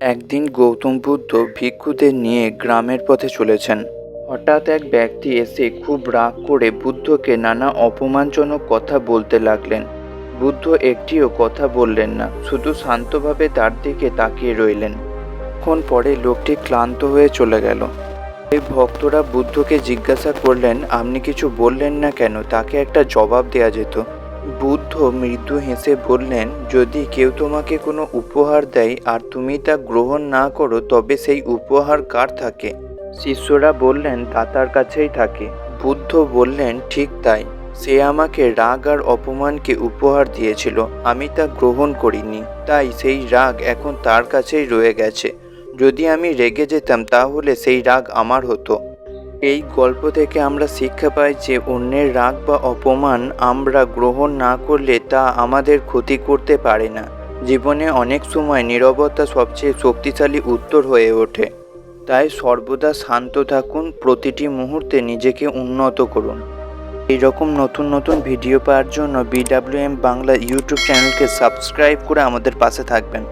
একদিন গৌতম বুদ্ধ ভিক্ষুদের নিয়ে গ্রামের পথে চলেছেন। হঠাৎ এক ব্যক্তি এসে খুব রাগ করে বুদ্ধকে নানা অপমানজনক কথা বলতে লাগলেন। বুদ্ধ একটিও কথা বললেন না, শুধু শান্তভাবে তার দিকে তাকিয়ে রইলেন। ক্ষণ পরে লোকটি ক্লান্ত হয়ে চলে গেল। এই ভক্তরা বুদ্ধকে জিজ্ঞাসা করলেন, আপনি কিছু বললেন না কেন? তাকে একটা জবাব দেয়া যেত। বুদ্ধ মৃদু হেসে বললেন, যদি কেউ তোমাকে কোনো উপহার দেয় আর তুমি তা গ্রহণ না করো, তবে সেই উপহার কার থাকে? শিষ্যরা বললেন, তা তার কাছেই থাকে। বুদ্ধ বললেন, ঠিক তাই। সে আমাকে রাগ আর অপমানকে উপহার দিয়েছিল। আমি তা গ্রহণ করিনি। তাই সেই রাগ এখন তার কাছেই রয়ে গেছে। যদি আমি রেগে যেতাম, তাহলে সেই রাগ আমার হতো। এই গল্প থেকে আমরা শিক্ষা পাই যে অন্যের রাগ বা অপমান আমরা গ্রহণ না করলে তা আমাদের ক্ষতি করতে পারে না। জীবনে অনেক সময় নিরবতা সবচেয়ে শক্তিশালী উত্তর হয়ে ওঠে। তাই সর্বদা শান্ত থাকুন, প্রতিটি মুহূর্তে নিজেকে উন্নত করুন। এই রকম নতুন নতুন ভিডিও পাওয়ার জন্য বিডাব্লিউএম বাংলা ইউটিউব চ্যানেলকে সাবস্ক্রাইব করে আমাদের পাশে থাকবেন।